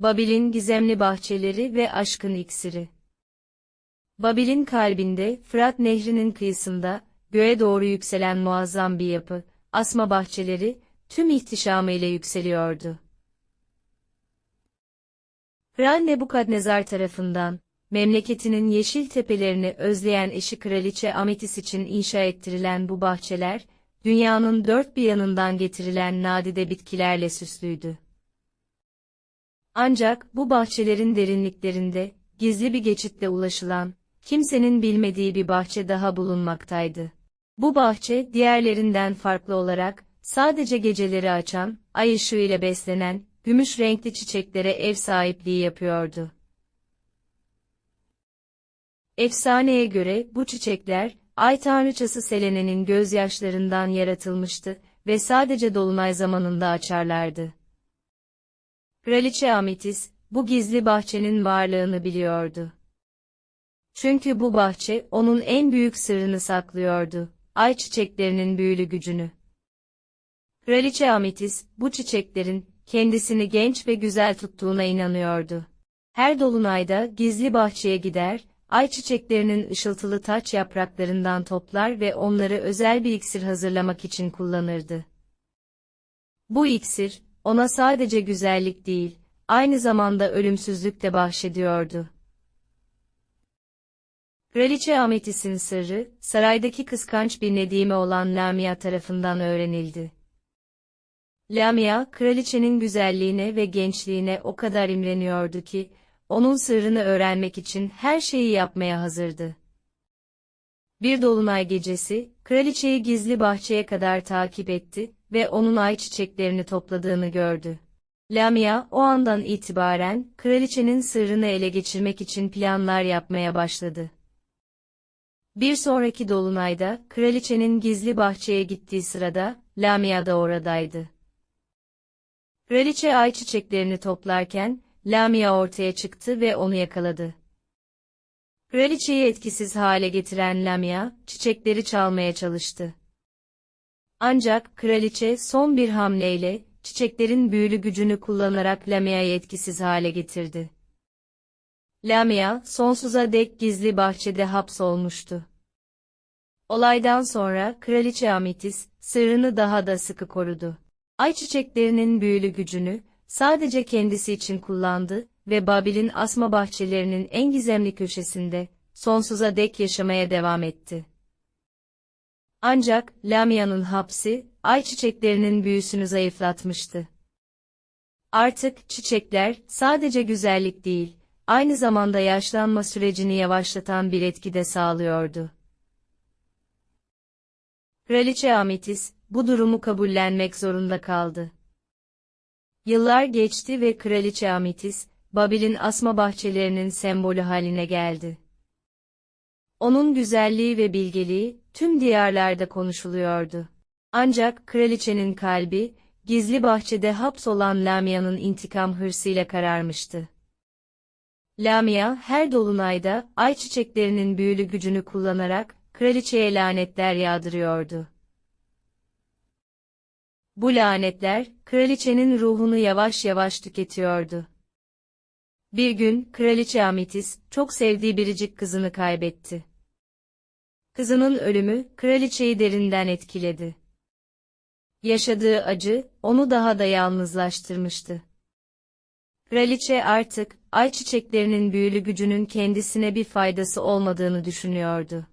Babil'in gizemli bahçeleri ve aşkın iksiri. Babil'in kalbinde, Fırat Nehri'nin kıyısında, göğe doğru yükselen muazzam bir yapı, asma bahçeleri, tüm ihtişamıyla yükseliyordu. Kral Nebukadnezar tarafından, memleketinin yeşil tepelerini özleyen eşi kraliçe Ametis için inşa ettirilen bu bahçeler, dünyanın dört bir yanından getirilen nadide bitkilerle süslüydü. Ancak bu bahçelerin derinliklerinde, gizli bir geçitle ulaşılan, kimsenin bilmediği bir bahçe daha bulunmaktaydı. Bu bahçe, diğerlerinden farklı olarak, sadece geceleri açan, ay ışığıyla beslenen, gümüş renkli çiçeklere ev sahipliği yapıyordu. Efsaneye göre bu çiçekler, ay tanrıçası Selene'nin gözyaşlarından yaratılmıştı ve sadece dolunay zamanında açarlardı. Kraliçe Ametis, bu gizli bahçenin varlığını biliyordu. Çünkü bu bahçe onun en büyük sırrını saklıyordu, ay çiçeklerinin büyülü gücünü. Kraliçe Ametis, bu çiçeklerin, kendisini genç ve güzel tuttuğuna inanıyordu. Her dolunayda gizli bahçeye gider, ay çiçeklerinin ışıltılı taç yapraklarından toplar ve onları özel bir iksir hazırlamak için kullanırdı. Bu iksir, ona sadece güzellik değil, aynı zamanda ölümsüzlük de bahşediyordu. Kraliçe Ametis'in sırrı, saraydaki kıskanç bir Nedime olan Lamia tarafından öğrenildi. Lamia, kraliçenin güzelliğine ve gençliğine o kadar imreniyordu ki, onun sırrını öğrenmek için her şeyi yapmaya hazırdı. Bir dolunay gecesi, kraliçeyi gizli bahçeye kadar takip etti ve onun ay çiçeklerini topladığını gördü. Lamia, o andan itibaren, kraliçenin sırrını ele geçirmek için planlar yapmaya başladı. Bir sonraki dolunayda, kraliçenin gizli bahçeye gittiği sırada, Lamia da oradaydı. Kraliçe ay çiçeklerini toplarken, Lamia ortaya çıktı ve onu yakaladı. Kraliçeyi etkisiz hale getiren Lamia, çiçekleri çalmaya çalıştı. Ancak kraliçe son bir hamleyle, çiçeklerin büyülü gücünü kullanarak Lamia'yı etkisiz hale getirdi. Lamia, sonsuza dek gizli bahçede hapsolmuştu. Olaydan sonra kraliçe Ametis, sırrını daha da sıkı korudu. Ay çiçeklerinin büyülü gücünü, sadece kendisi için kullandı ve Babil'in asma bahçelerinin en gizemli köşesinde, sonsuza dek yaşamaya devam etti. Ancak, Lamia'nın hapsi, ay çiçeklerinin büyüsünü zayıflatmıştı. Artık, çiçekler, sadece güzellik değil, aynı zamanda yaşlanma sürecini yavaşlatan bir etki de sağlıyordu. Kraliçe Ametis, bu durumu kabullenmek zorunda kaldı. Yıllar geçti ve Kraliçe Ametis, Babil'in asma bahçelerinin sembolü haline geldi. Onun güzelliği ve bilgeliği, tüm diyarlarda konuşuluyordu. Ancak kraliçenin kalbi, gizli bahçede hapsolan Lamia'nın intikam hırsıyla kararmıştı. Lamia, her dolunayda, ay çiçeklerinin büyülü gücünü kullanarak, kraliçeye lanetler yağdırıyordu. Bu lanetler, kraliçenin ruhunu yavaş yavaş tüketiyordu. Bir gün, kraliçe Ametis, çok sevdiği biricik kızını kaybetti. Kızının ölümü, kraliçeyi derinden etkiledi. Yaşadığı acı, onu daha da yalnızlaştırmıştı. Kraliçe artık, ay çiçeklerinin büyülü gücünün kendisine bir faydası olmadığını düşünüyordu.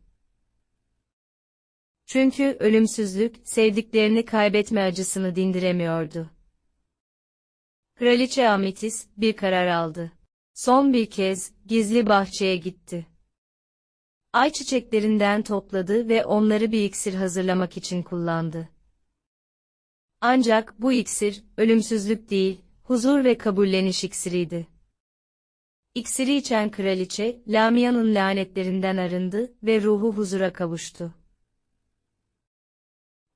Çünkü ölümsüzlük, sevdiklerini kaybetme acısını dindiremiyordu. Kraliçe Ametis, bir karar aldı. Son bir kez, gizli bahçeye gitti. Ay çiçeklerinden topladı ve onları bir iksir hazırlamak için kullandı. Ancak bu iksir, ölümsüzlük değil, huzur ve kabulleniş iksiriydi. İksiri içen kraliçe, Lamia'nın lanetlerinden arındı ve ruhu huzura kavuştu.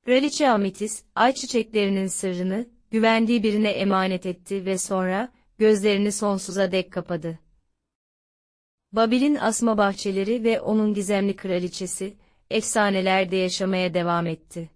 Kraliçe Ametis, ay çiçeklerinin sırrını, güvendiği birine emanet etti ve sonra, gözlerini sonsuza dek kapadı. Babil'in asma bahçeleri ve onun gizemli kraliçesi, efsanelerde yaşamaya devam etti.